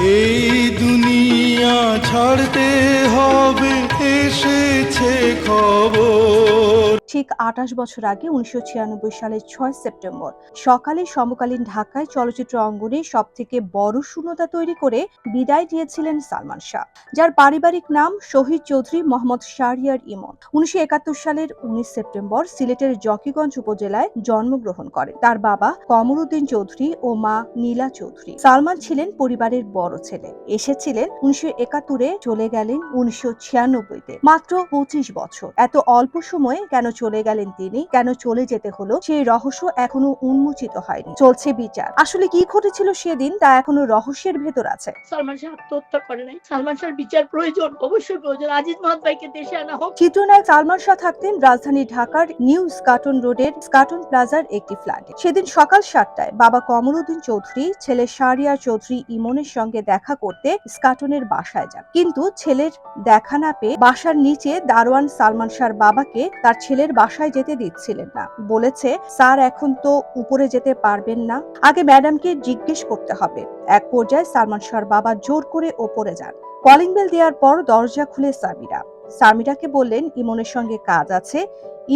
এই দুনিয়া ছাড়তে হবে এসেছে খবর। ঠিক আঠাশ বছর আগে উনিশশো ছিয়ানব্বই সালের ছয় সেপ্টেম্বর সকালে সমকালীন ঢাকায় চলচ্চিত্র অঙ্গনে সব থেকে বড় শূন্যতা তৈরি করে বিদায় দিয়েছিলেন সালমান শাহ, যার পারিবারিক নাম শহীদ চৌধুরী মোহাম্মদ শাহরিয়ার ইমন। উনিশশো সালের উনিশ সেপ্টেম্বর সিলেটের জকিগঞ্জ উপজেলায় জন্মগ্রহণ করেন। তার বাবা কমরুদ্দিন চৌধুরী ও মা নীলা চৌধুরী। সালমান ছিলেন পরিবারের বড় ছেলে। এসেছিলেন উনিশশো একাত্তরে চলে গেলেন উনিশশো ছিয়ানব্বইতে। মাত্র পঁচিশ বছর। এত অল্প সময়ে কেন চলে গেলেন তিনি কেন চলে যেতে হলো সেই রহস্য এখনও উন্মোচিত হয়নি। চলছে বিচার। আসলে কি ঘটেছিল সেদিন তা এখনও রহস্যের ভেতর আছে। সালমান শাহ আত্মহত্যা করে নাই। সালমান শাহর বিচার প্রয়োজন অবশ্যই প্রয়োজন। আজিজ মাহাত ভাইকে দেশে আনা হোক। চিত্রনায়ক সালমান শাহ থাকতেন রাজধানী ঢাকার নিউ স্কাটন রোডের স্কাটন প্লাজার একটি ফ্ল্যাটে। সেদিন সকাল সাতটায় বাবা কমরুদ্দিন চৌধুরী ছেলে শাহরিয়ার চৌধুরী ইমনের সঙ্গে দেখা করতে স্কাটনের বাসায় যান। কিন্তু ছেলের দেখা না পেয়ে বাসার নিচে দারোয়ান সালমান শাহর বাবাকে তার ছেলের বাসায় যেতে দিচ্ছিলেন না। বলেছে, স্যার, এখন তো উপরে যেতে পারবেন না। আগে ম্যাডামকে জিজ্ঞেস করতে হবে। এক পর্যায়ে সালমান শাহর বাবা জোর করে ওপরে যান। কলিং বেল দেওয়ার পর দরজা খুলে সামিরা। সামিরাকে বললেন, ইমনের সঙ্গে কাজ আছে।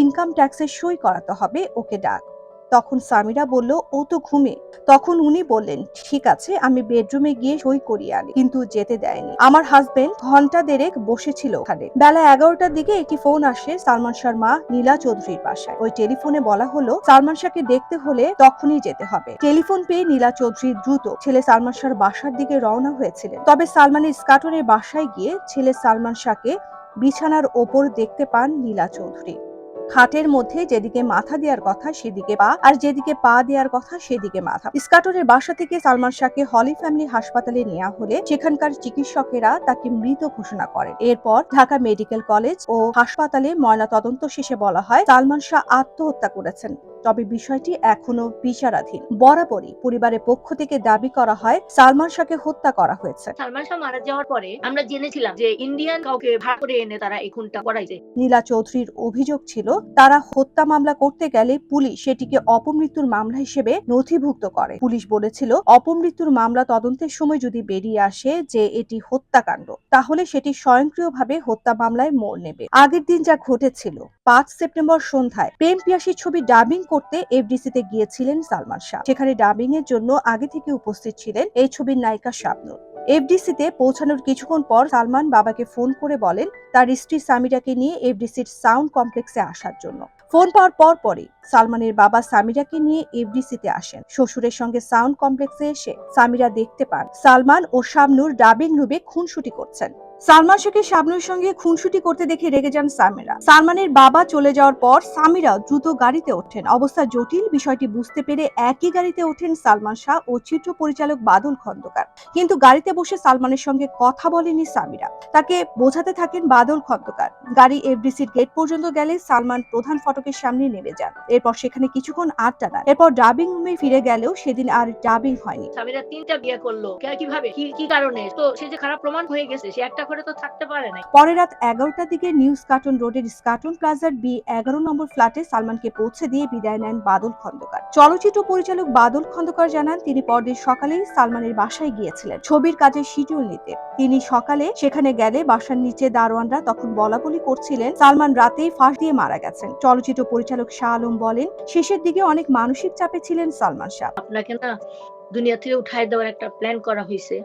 ইনকাম ট্যাক্সের সই করাতে হবে, ওকে ডাক। তখন সামিরা বলল, ও তো ঘুমে। তখন উনি বললেন, ঠিক আছে, আমি বেডরুমে গিয়ে সই করিয়ে আনি। কিন্তু যেতে দেয়নি। আমার হাজবেন্ড ঘণ্টা দেড়েক বসেছিল ওখানে। বেলা এগারোটার দিকে একটি ফোন আসে সালমান শাহর মা নীলা চৌধুরীর বাসায়। ওই টেলিফোনে বলা হলো, সালমান শাহকে দেখতে হলে তখনই যেতে হবে। টেলিফোন পেয়ে নীলা চৌধুরী দ্রুত ছেলে সালমান শাহর বাসার দিকে রওনা হয়েছিলেন। তবে সালমানের স্কাটনের বাসায় গিয়ে ছেলে সালমান শাহকে বিছানার ওপর দেখতে পান নীলা চৌধুরী। খাটের মধ্যে যেদিকে মাথা দেওয়ার কথা সেদিকে পা, আর যেদিকে পা দেওয়ার কথা সেদিকে মাথা। স্কাটরের বাসা থেকে সালমান শাহকে হলি ফ্যামিলি হাসপাতালে নেওয়া হলে সেখানকার চিকিৎসকেরা তাকে মৃত ঘোষণা করেন। এরপর ঢাকা মেডিকেল কলেজ ও হাসপাতালে ময়না তদন্ত শেষে বলা হয়, সালমান শাহ আত্মহত্যা করেছেন। তবে বিষয়টি এখনও বিচারাধীন। বরাবরই পরিবারের পক্ষ থেকে দাবি করা হয় সালমান শাহকে হত্যা করা হয়েছে। সালমান শাহ মারা যাওয়ার পরে আমরা জেনেছিলাম যে ইন্ডিয়ান কাউকে ভাড়া করে এনে তারা এই খুনটা করাইছে। নীলা চৌধুরীর অভিযোগ ছিল তারা হত্যা মামলা করতে গেলে পুলিশ সেটিকে অপমৃত্যুর মামলা হিসেবে নথিভুক্ত করে। পুলিশ বলেছিল অপমৃত্যুর মামলা তদন্তের সময় যদি বেরিয়ে আসে যে এটি হত্যাকাণ্ড তাহলে সেটি স্বয়ংক্রিয়ভাবে হত্যা মামলায় মোড় নেবে। আগের দিন যা ঘটেছিল পাঁচ সেপ্টেম্বর সন্ধ্যায় প্রেম পিয়াসী ছবি ডাবিং করতে এফডিসিতে গিয়েছিলেন সালমান শাহ। সেখানে ডাবিং এর জন্য আগে থেকে উপস্থিত ছিলেন এই ছবির নায়িকা শাবনুর। এফডিসিতে পৌঁছানোর কিছুক্ষণ পর সালমান বাবাকে ফোন করে বলেন তার স্ত্রী সামিরাকে নিয়ে এফডিসির সাউন্ড কমপ্লেক্সে আসার জন্য। ফোন পাওয়ার পর পরই সালমানের বাবা সামিরাকে নিয়ে এফডিসিতে আসেন। শ্বশুরের সঙ্গে সাউন্ড কমপ্লেক্সে এসে সামিরা দেখতে পান সালমান ও শাবনুর ডাবিং রুমে খুনসুটি করছেন। সালমান শাহকে শাবনুর সঙ্গে খুনসুটি করতে দেখে রেগে যান সামিরা সালমানের বাবা চলে যাওয়ার পর সামিরা দ্রুত গাড়িতে ওঠেন। অবস্থা জটিল, বিষয়টি বুঝতে পেরে একই গাড়িতে ওঠেন সালমান শাহ ও চিত্র পরিচালক বাদল খন্দকার। কিন্তু গাড়িতে বসে সালমানের সঙ্গে কথা বলেনি সামিরা। তাকে বোঝাতে থাকেন বাদল খন্দকার। গাড়ি এফডিসির গেট পর্যন্ত গেলে সালমান প্রধান ফটকের সামনে নেমে যান। এরপর সেখানে কিছুক্ষণ আড্ডা দেন। এরপর ডাবিং রুমে ফিরে গেলেও সেদিন আর ডাবিং হয়নি। সামিরা তিনটা বিয়ে করল। কীভাবে? কি কারণে? তো সে যে খারাপ প্রমাণ হয়ে গেছে, সে একটা করে তো থাকতে পারে না পরে রাত এগারোটার দিকে নিউ স্কাটন রোডের স্কাটন প্লাজার বি এগারো নম্বর ফ্ল্যাটে সালমানকে পৌঁছে দিয়ে বিদায় নেন বাদল খন্দকার। চলচ্চিত্র পরিচালক বাদল খন্দকার জানান তিনি পরদিন সকালেই সালমানের বাসায় গিয়েছিলেন। ছবির কাজে শিডিউল নিতে। তিনি সকালে সেখানে গেলে বাসার নিচে দারোয়ানরা তখন বলা বলি করছিলেন সালমান রাতেই ফাঁস দিয়ে মারা গেছেন। চলচ্চিত্র পরিচালক শাহ আলম বলেন শেষের দিকে অনেক মানসিক চাপে ছিলেন সালমান শাহ। আপনাকে না দুনিয়া থেকে উঠাই দেওয়ার একটা প্ল্যান করা হয়েছে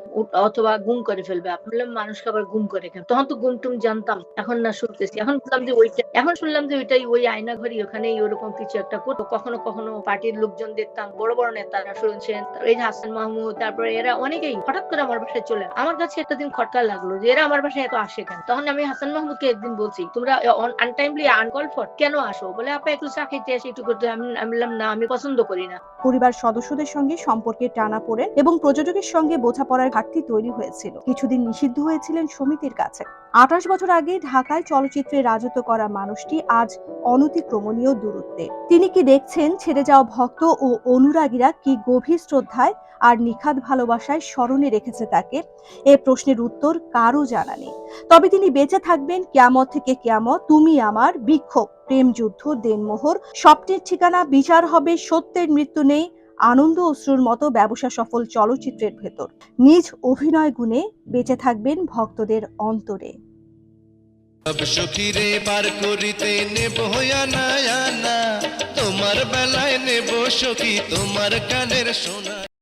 অথবা গুম করে ফেলবে। আপনি বললাম মানুষকে আবার গুম করে কেন? তখন তো গুম টুম জানতাম। এখন না শুনতেছি। এখন শুনলাম যে ওইটা, এখন শুনলাম যে ওইটাই ওই আয়না ঘড়ি ওখানেই ওরকম কিছু একটা করতো। কখনো কখনো পার্টির লোকজন দেখতাম, বড় বড় নেতারা শুনছেন। এই হাসান মাহমুদ, তারপরে এরা অনেকেই হঠাৎ করে আমার বাসায় চলে আমার কাছে একটা দিন খটকা লাগল যে এরা আমার বাসায় এত আসে কেন? তখন আমি হাসান মাহমুদকে একদিন বলছি, তোমরা আনটাইমলি আনকল ফর কেন আসো? বলে, আপা, একটু চা খেতে আসি, একটু করতে। আমি বললাম, না, আমি পছন্দ করি না। পরিবার সদস্যদের সঙ্গে সম্পর্কে টানা পড়েন এবং প্রযোজকের সঙ্গে বোঝাপড়ার ঘাটতি তৈরি হয়েছিল। কিছুদিন নিষিদ্ধ হয়েছিলেন সমিতির কাছে। আঠাশ বছর আগে ঢাকায় চলচ্চিত্রে রাজত্ব করা মানুষটি আজ অনতিক্রমণীয় দূরত্বে। তিনি কি দেখছেন ছেড়ে যাওয়া ভক্ত ও অনুরাগীরা কি গভীর শ্রদ্ধায় আর নিখাত ভালোবাসায় স্মরণে রেখেছে তাকে? এ প্রশ্নের উত্তর কারও জানা নেই। তবে তিনি বেঁচে থাকবেন কেয়ামত থেকে কেয়ামত। তুমি আমার বিক্ষোভ প্রেম যুদ্ধ দেনমোহর, স্বপ্নের ঠিকানা, বিচার হবে, সত্যের মৃত্যু নেই আনন্দ অশ্রুর মতো ব্যবসা সফল চলচ্চিত্রের ভেতর। নিজ অভিনয় গুণে বেঁচে থাকবেন ভক্তদের অন্তরে। সব করিতে নেব আনা তোমার বেলায় নেব সখী, তোমার কানের সোনা।